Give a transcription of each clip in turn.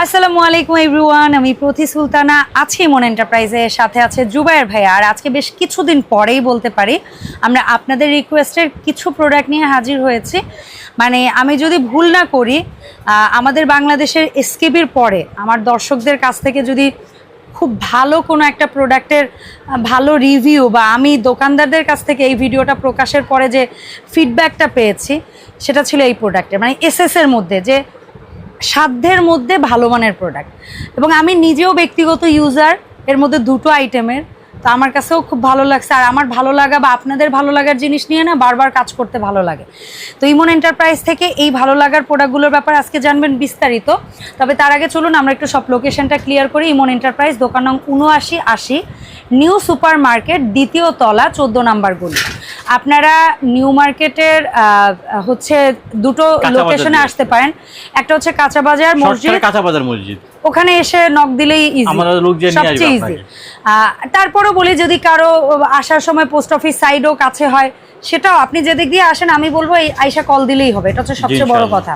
আসসালামু আলাইকুম এভরিওয়ান, আমি প্রতি সুলতানা আছি মন এন্টারপ্রাইজের সাথে আছে জুবায়ের ভাইয়া। আর আজকে বেশ কিছুদিন পরেই বলতে পারি, আমরা আপনাদের রিকোয়েস্টের কিছু প্রোডাক্ট নিয়ে হাজির হয়েছি। মানে আমি যদি ভুল না করি আমাদের বাংলাদেশের এসকেবির পরে, আমার দর্শকদের কাছ থেকে যদি খুব ভালো কোনো একটা প্রোডাক্টের ভালো রিভিউ বা আমি দোকানদারদের কাছ থেকে এই ভিডিওটা প্রকাশের পরে যে ফিডব্যাকটা পেয়েছি, সেটা ছিল এই প্রোডাক্টের মানে এসএসের মধ্যে যে সাধ্যের মধ্যে ভালো মানের প্রোডাক্ট এবং আমি নিজেও ব্যক্তিগত ইউজার এর মধ্যে দুটো আইটেমের তো আমার কাছেও খুব ভালো লাগছে। আর আমার ভালো লাগা বা আপনাদের ভালো লাগার জিনিস নিয়ে না বারবার কাজ করতে ভালো লাগে। তো ইমন এন্টারপ্রাইজ থেকে এই ভালো লাগার প্রোডাক্টগুলোর ব্যাপারে আজকে জানবেন বিস্তারিত। তবে তার আগে চলুন আমরা একটু সব লোকেশনটা ক্লিয়ার করি। ইমন এন্টারপ্রাইজ দোকান নং উনআশি, আশি, নিউ সুপার মার্কেট দ্বিতীয় তলা, চোদ্দ নাম্বার গলি। আপনারা নিউ মার্কেটের হচ্ছে দুটো লোকেশনে আসতে পারেন। একটা হচ্ছে কাঁচা বাজার মসজিদ। কাঁচা বাজার মসজিদ। ওখানে এসে নক দিলেই ইজি সবচেয়ে ইজি। তারপরেও বলি যদি কারও আসার সময় পোস্ট অফিস সাইডও কাছে হয় সেটাও আপনি যেদিক দিয়ে আসেন আমি বলব এই আইসা কল দিলেই হবে। এটা হচ্ছে সবচেয়ে বড় কথা।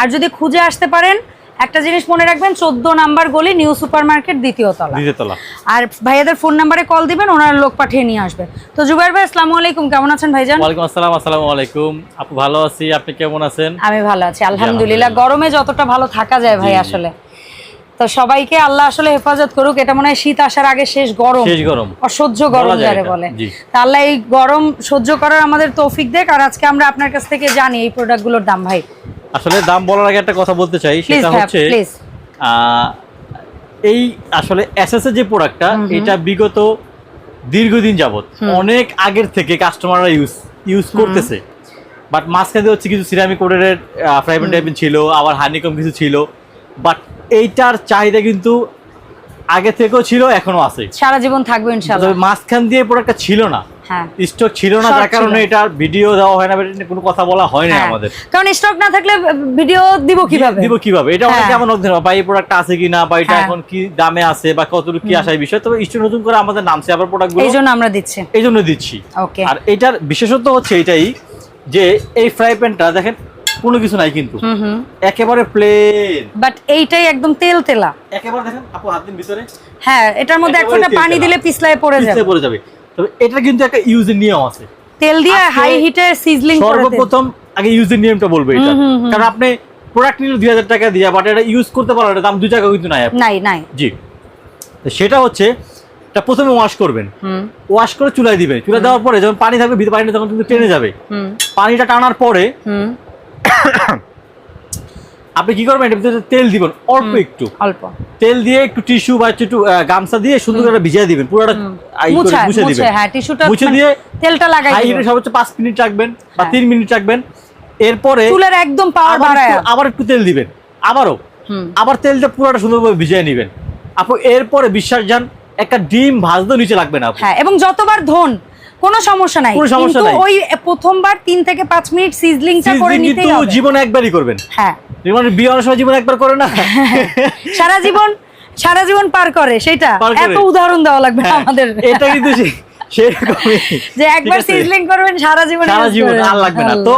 আর যদি খুঁজে আসতে পারেন একটা জিনিস মনে রাখবেন চোদ্দ নাম্বার গলি নিউ সুপার মার্কেট দ্বিতীয় তলা। দ্বিতীয় তলা। আর ভাইয়াদের ফোন নাম্বারে কল দিবেন ওনারা লোক পাঠিয়ে নিয়ে আসবে। তো জুবাইর ভাই আসসালামু আলাইকুম কেমন আছেন ভাইজান? ওয়ালাইকুম আসসালাম আসসালামু আলাইকুম। আপু ভালো আছি আপনি কেমন আছেন? আমি ভালো আছি আলহামদুলিল্লাহ। গরমে যতটা ভালো থাকা যায় ভাই। আসলে। তো সবাইকে আল্লাহ আসলে হেফাজত করুক এটা মনে হয় শীত আসার আগে শেষ গরম। শেষ গরম। অসহ্য গরম বলা যারে বলে। তা আল্লাহ এই গরম সহ্য করার আমাদের তৌফিক দেখ আর আজকে আমরা আপনার কাছ থেকে জানি এই প্রোডাক্টগুলোর দাম ভাই। আসলে দাম বলার আগে একটা কথা বলতে চাই সেটা হচ্ছে আহ, এই আসলে এসএস এর যে প্রোডাক্টটা এটা বিগত দীর্ঘদিন যাবত অনেক আগের থেকে কাস্টমাররা ইউজ ইউজ করতেছে। বাট মাঝখানে হচ্ছে কিছু সিরামিক কোডের ফ্রাইভেন টাইপের ছিল আবার হানিকম কিছু ছিল। বাট এইটার চাহিদা কিন্তু আগে থেকেও ছিল এখনও আছে। সারা জীবন থাকবে ইনশাআল্লাহ। মাঝখান দিয়ে প্রোডাক্টটা ছিল না। হ্যাঁ স্টক ছিল না যার কারণে ভিডিও দেওয়া হয় না কোনো কথা বলা হয় না হ্যাঁ। আমাদের। কারণ স্টক না থাকলে ভিডিও দিব কীভাবে? দিব কীভাবে? এটা অনেকে হ্যাঁ। এমন বা এই প্রোডাক্ট আছে কিনা বা এটা হ্যাঁ। এখন কি দামে আছে বা কতটুকু কি আসার বিষয়? তবে স্টক নতুন করে আমাদের নামছে আবার প্রোডাক্টগুলো এই জন্য আমরা দিচ্ছি। দিচ্ছি। ওকে আর এটার বিশেষত্ব হচ্ছে এটাই যে এই ফ্রাই প্যানটা দেখেন কোনো কিছু নাই কিন্তু। একেবারে প্লেন বাট এইটাই একদম তেল তেলা। একেবারে দেখেন আপু হাত দিন ভিতরে। হ্যাঁ এটার মধ্যে এক ফোঁটা পানি দিলে পিছলায় পড়ে যাবে। পড়ে যাবে। তবে এটা কিন্তু একটা ইউজের নিয়ম আছে। তেল দিয়ে হাই হিটে সিজলিং সর্বপ্রথম আগে ইউজের নিয়মটা বলব এটা। কারণ আপনি প্রোডাক্ট নিলে দুই হাজার টাকা দিয়ে বাট এটা ইউজ করতে পারো এটা দাম দুই টাকা কিন্তু নাই। নাই নাই। জি। তো সেটা হচ্ছে এটা প্রথমে ওয়াশ করবেন। হুম। ওয়াশ করে চুলায় দিবেন। চুলায় দেওয়ার পরে যখন পানি থাকবে ভিতরে পানিটা তখন কিন্তু টেনে যাবে। পানিটা টানার পরে হুম। আপনি কি করবেন এটার ভিতরে তেল দিবেন অল্প একটু। অল্প। তেল দিয়ে একটু টিস্যু বা একটু গামছা দিয়ে সুন্দর করে ভিজিয়ে দিবেন পুরোটা আই করে মুছে দিবেন। হ্যাঁ টিস্যুটা মুছে দিয়ে তেলটা লাগাই দিবেন। সর্বোচ্চ পাঁচ মিনিট রাখবেন বা হ্যাঁ। তিন মিনিট রাখবেন। এরপরে চুলের একদম পাওয়ার বাড়ায়। আবার একটু তেল দিবেন আবারও। আবার তেলটা পুরোটা সুন্দরভাবে ভিজিয়ে নেবেন। আপু এরপরে বিশ্বাস যান একটা ডিম ভাজতেও নিচে লাগবে না আপু। হ্যাঁ এবং যতবার ধন কোনো সমস্যা নাই। কোনো সমস্যা কিন্তু ওই প্রথমবার তিন থেকে পাঁচ মিনিট সিজলিংটা করে কিন্তু হবে। জীবনে একবারই করবেন। হ্যাঁ। বিয়ে অনেক সময় জীবনে একবার করে না? সারা জীবন সারা জীবন পার করে সেটা এত উদাহরণ দেওয়া লাগবে হ্যাঁ, আমাদের। এটা কিন্তু যে একবার সিজলিং করবেন সারা জীবন সারা জীবন আর লাগবে না। তো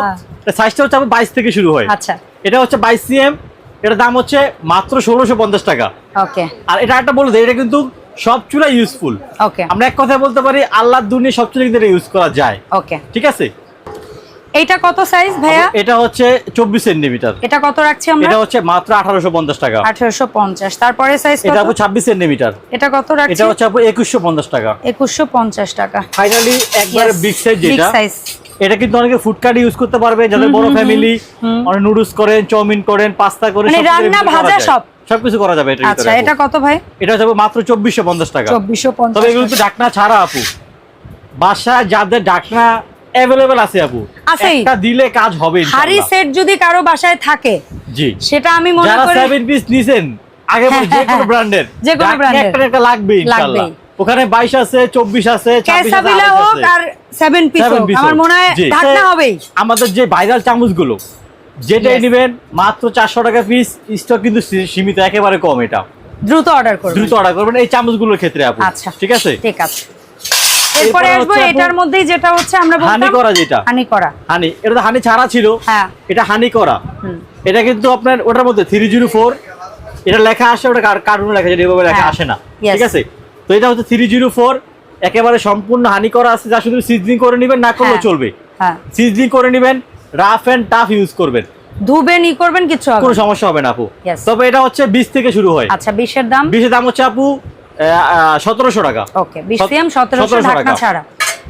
সাইজটা হচ্ছে আমার বাইশ থেকে শুরু হয়। আচ্ছা। এটা হচ্ছে বাইশ সিএম এটার দাম হচ্ছে মাত্র ষোলোশো পঞ্চাশ টাকা। ওকে। আর এটা একটা বলে এটা কিন্তু সব চুলা ইউজফুল ওকে। আমরা এক কথা বলতে পারি আল্লাহর দুনিয়া সব চুলা কিন্তু ইউজ করা যায়। ওকে। ঠিক আছে? এইটা কত সাইজ ভাইয়া? এটা হচ্ছে চব্বিশ সেন্টিমিটার। এটা কত রাখছি আমরা? এটা হচ্ছে মাত্র আঠারোশো পঞ্চাশ টাকা। আঠারোশো পঞ্চাশ। তারপরে সাইজ এটা কত? আপু ছাব্বিশ সেন্টিমিটার। এটা কত রাখছি? এটা হচ্ছে আপু একুশশো পঞ্চাশ টাকা। একুশশো পঞ্চাশ টাকা। ফাইনালি একবারে বিগ সাইজ যেটা। সাইজ এটা কিন্তু অনেকে ফুড কার্ড ইউজ করতে পারবে যাদের বড় ফ্যামিলি অনেক নুডলস করেন চাউমিন করেন পাস্তা করেন মানে রান্না ভাজা সব? সবকিছু করা যাবে এটার আচ্ছা এটা কত ভাই? এটা যাবে মাত্র চব্বিশশো পঞ্চাশ টাকা। চব্বিশশো তবে এগুলো তো ডাকনা ছাড়া আপু। বাসা যাদের ডাকনা অ্যাভেলেবেল আছে আপু। একটা দিলে কাজ হবে হাড়ি। সেট যদি কারও বাসায় থাকে জি। সেটা আমি মনে যারা করি সেভেন পিস নিছেন আগে বলি যে কোনো ব্র্যান্ডের যে কোনো brand-এর। একটা একটা লাগবে ইনশাআল্লাহ ওখানে বাইশ আছে চব্বিশ আছে 26 আছে, ক্যাসাবিলা 28 হোক আর সেভেন পিস হোক আমার মনে হয় ঢাকনা হবেই। আমাদের যে ভাইরাল চামচগুলো যেটাই. নেবেন মাত্র চারশো টাকা পিস স্টক কিন্তু সীমিত একেবারে কম এটা। দ্রুত অর্ডার করবেন। দ্রুত অর্ডার করবেন এই চামচগুলোর ক্ষেত্রে আপু। আচ্ছা। ঠিক আছে? ঠিক আছে। এরপরে আসব এটার মধ্যেই যেটা হচ্ছে আমরা হানি করা যেটা। হানি করা। হানি এটা তো হানি ছাড়া ছিল। হ্যাঁ। এটা হানি করা। এটা কিন্তু আপনার ওটার মধ্যে থ্রি জিরো ফোর এটা লেখা আসে ওটা কার্টুনে লেখা যেটা এভাবে লেখা হ্যাঁ। আসে না। ঠিক আছে? তো এটা হচ্ছে থ্রি জিরো ফোর একেবারে সম্পূর্ণ হানি করা আছে যা শুধু সিজনিং করে নেবেন না করলেও হ্যাঁ। চলবে। হ্যাঁ। সিজনিং করে নেবেন রাফ এন্ড টাফ ইউজ করবেন। ধুবেন ই করবেন কিছু হবে কোনো সমস্যা হবে না আপু। তবে এটা হচ্ছে বিশ থেকে শুরু হয়। আচ্ছা বিশের দাম? বিশের দাম হচ্ছে আপু সতেরোশো টাকা। ওকে বিশ সিএম সতেরোশো 1700 ঢাকনা ছাড়া।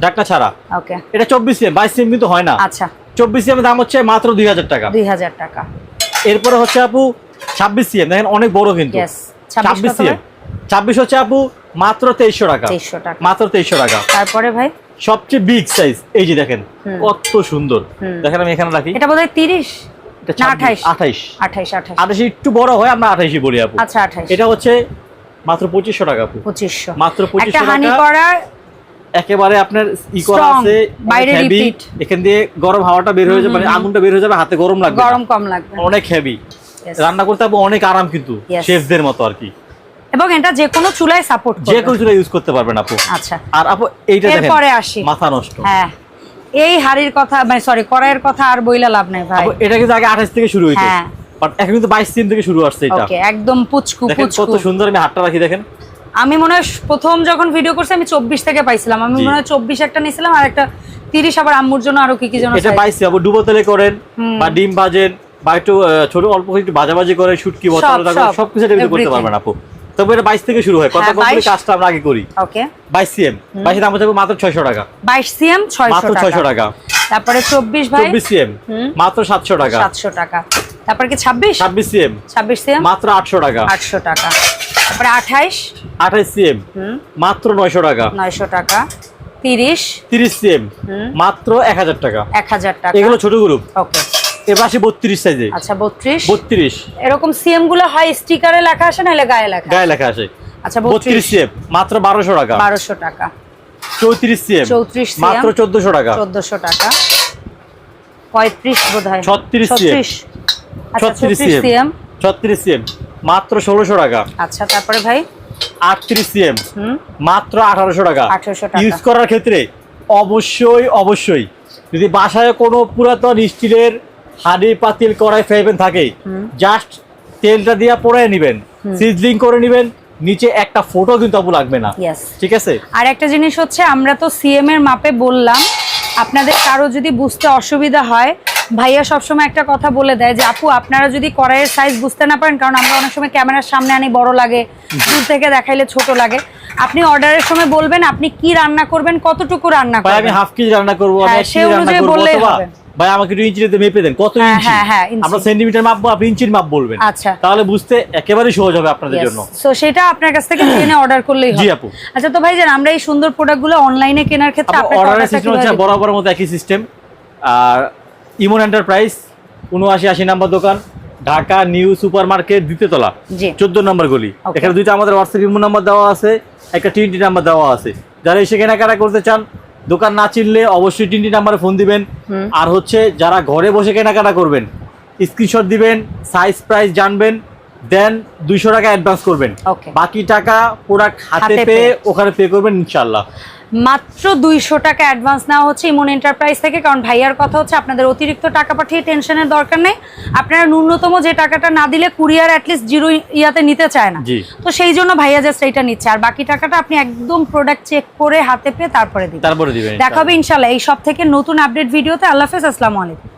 ঢাকনা ছাড়া। ওকে। এটা চব্বিশ সিএম বাইশ সিএম কিন্তু হয় না। আচ্ছা। চব্বিশ সিএম দাম হচ্ছে মাত্র দুই হাজার টাকা। দুই হাজার টাকা। এরপরে হচ্ছে আপু ছাব্বিশ সিএম দেখেন অনেক বড় কিন্তু। Yes, 26 ছাব্বিশ সিএম। ছাব্বিশ হচ্ছে আপু মাত্র তেইশশো টাকা। তেইশশো টাকা। মাত্র তেইশশো টাকা। তারপরে ভাই? সবচেয়ে বিগ সাইজ এই যে দেখেন কত সুন্দর। দেখেন আমি এখানে রাখি। এটা বোধহয় তিরিশ? এটা না 26, আঠাইশ। আঠাইশ। আঠাইশ আঠাইশ। আঠাইশ একটু বড় হয় আমরা আঠাইশই বলি আপু। আচ্ছা আঠাইশ। এটা হচ্ছে মাত্র পঁচিশশো টাকা পঁচিশশো। মাত্র 2500 একটা হানি করা একেবারে আপনার ই করা আছে বাইরে repeat। এখান দিয়ে গরম হাওয়াটা বের হয়ে যাবে মানে আগুনটা বের হয়ে যাবে হাতে গরম লাগবে গরম কম লাগবে। অনেক হেভি রান্না করতে আপু অনেক আরাম কিন্তু শেফদের মতো আর কি। এবং এটা যে কোনো চুলায় সাপোর্ট করবে যে কোনো চুলা ইউজ করতে পারবেন আপু। আচ্ছা। আর আপু এইটা দেখেন এরপরে আসি। মাথা নষ্ট। হ্যাঁ। এই হাড়ির কথা মানে সরি কড়াইয়ের কথা আর বইলা লাভ নাই ভাই। আপু এটা কিন্তু আগে 28 থেকে শুরু হইতো। হ্যাঁ। বাট এখন কিন্তু 22 সিম থেকে শুরু আসছে এটা। ওকে একদম পুচকু পুচকু কত সুন্দর আমি হাতটা রাখি দেখেন। আমি মনে হয় প্রথম যখন ভিডিও করছি আমি চব্বিশ থেকে পাইছিলাম। আমি মনে হয় চব্বিশ একটা নিয়েছিলাম আর একটা তিরিশ আবার আম্মুর জন্য আরও কি কি যেন এটা size। 22 সিম ডুবো তেলে করেন বা ডিম ভাজেন বা একটু ছোট অল্প একটু ভাজাভাজি করে শুটকি সব, বতা সব, কিছু এটা করতে পারবেন আপু। তবে এটা 22 থেকে শুরু হয়। কথা হ্যাঁ, 22 কাজটা আমরা আগে করি। ওকে 22 সিএম। 22 দাম হচ্ছে মাত্র 600 টাকা। বাইশ সিএম মাত্র ছয়শো 600 টাকা। টাকা। তারপরে চব্বিশ ভাই? 24 সিএম। মাত্র 700 টাকা। সাতশো টাকা। তারপর কি ছাব্বিশ? 26 সিএম। ছাব্বিশ সিএম? মাত্র 800 টাকা। আটশো টাকা। তারপরে আঠাইশ? 28 সিএম। হুম। মাত্র 900 টাকা। নয়শো টাকা। তিরিশ? 30 সিএম। মাত্র 1000 টাকা। এক হাজার টাকা। এগুলো ছোট গ্রুপ ওকে। এবার 32 সাইজে আচ্ছা বত্রিশ? 32 এরকম সিএমগুলো হয় স্টিকারে লেখা আসে নাহলে গায়ে লেখা গায়ে লেখা আছে আচ্ছা 32 বত্রিশ। সিএম। মাত্র 1200 টাকা। বারোশো টাকা। 34 সিএম। 34 CM মাত্র 1400 টাকা। চোদ্দশো টাকা। পঁয়ত্রিশ বোধ হয় 36 ছত্রিশ। আচ্ছা 36 ছত্রিশ সিএম। সিএম। 36 সিএম। মাত্র 1600 টাকা। আচ্ছা তারপরে ভাই? 38 সিএম। মাত্র 1800 টাকা। ইউজ করার ক্ষেত্রে অবশ্যই অবশ্যই যদি বাসায় কোনো পুরাতন স্টিলের হাঁড়ি পাতিল কড়াই ফ্রাইপ্যান থাকে জাস্ট তেলটা দিয়ে পোড়ায় নেবেন সিজলিং করে নেবেন নিচে একটা ফটো কিন্তু আপু লাগবে না। ঠিক আছে? আর একটা জিনিস হচ্ছে আমরা তো সিএম এর মাপে বললাম আপনাদের কারও যদি বুঝতে অসুবিধা হয় ভাইয়া সবসময় একটা কথা বলে দেয় যে আপু আপনারা যদি কড়াইয়ের সাইজ বুঝতে না পারেন কারণ আমরা অনেক সময় ক্যামেরার সামনে আনি বড় লাগে দূর থেকে দেখাইলে ছোট লাগে আপনি অর্ডারের সময় বলবেন আপনি কি রান্না করবেন কতটুকু রান্না ভাই আমি হাফ কেজি রান্না করব আমি হ্যাঁ, সে অনুযায়ী বললেই হবে। ভাই আমাকে একটু ইঞ্চিতে মেপে দেন কত হ্যাঁ, ইঞ্চি হ্যাঁ, হ্যাঁ। আমরা সেন্টিমিটার মাপবো আপনি ইঞ্চির মাপ বলবেন আচ্ছা। তাহলে বুঝতে একেবারে সহজ হবে আপনাদের জন্য সো সেটা আপনার কাছ থেকে জেনে অর্ডার করলেই হবে জি আপু। আচ্ছা তো ভাই জান আমরা এই সুন্দর প্রোডাক্টগুলো অনলাইনে কেনার ক্ষেত্রে আপনার অর্ডারের সিস্টেম হচ্ছে কীভাবে বরাবরের মতো একই সিস্টেম আর ইমন এন্টারপ্রাইজ উনআশি আশি নাম্বার দোকান ঢাকা নিউ সুপার মার্কেট দ্বিতীয়তলা। চোদ্দ নম্বর গলি। এখানে দুইটা আমাদের হোয়াটসঅ্যাপ ইমো নাম্বার দেওয়া আছে একটা টিনটি নাম্বার দেওয়া আছে। যারা এসে কেনাকাটা করতে চান দোকান না চিনলে অবশ্যই তিনটি নাম্বারে ফোন দিবেন। আর হচ্ছে যারা ঘরে বসে কেনাকাটা করবেন স্ক্রিনশট দিবেন সাইজ প্রাইস জানবেন দেন দুইশো টাকা অ্যাডভান্স করবেন। বাকি টাকা প্রোডাক্ট হাতে পেয়ে। ওখানে পে করবেন ইনশাল্লাহ মাত্র দুইশো টাকা অ্যাডভান্স নেওয়া হচ্ছে ইমন এন্টারপ্রাইজ থেকে। কারণ ভাইয়ার কথা হচ্ছে আপনাদের অতিরিক্ত টাকা পাঠিয়ে টেনশনের দরকার নেই। আপনারা ন্যূনতম যে টাকাটা না দিলে কুরিয়ার অ্যাটলিস্ট জিরো ইয়াতে নিতে চায় না। তো সেই জন্য ভাইয়া জাস্ট এইটা নিচ্ছে। আর বাকি টাকাটা আপনি একদম প্রোডাক্ট চেক করে হাতে পেয়ে তারপরে দিবেন। তারপরে দিবেন দেখা হবে ইনশাল্লাহ এই সব থেকে নতুন আপডেট ভিডিওতে। আল্লাহ হাফেজ আসসালামু আলাইকুম।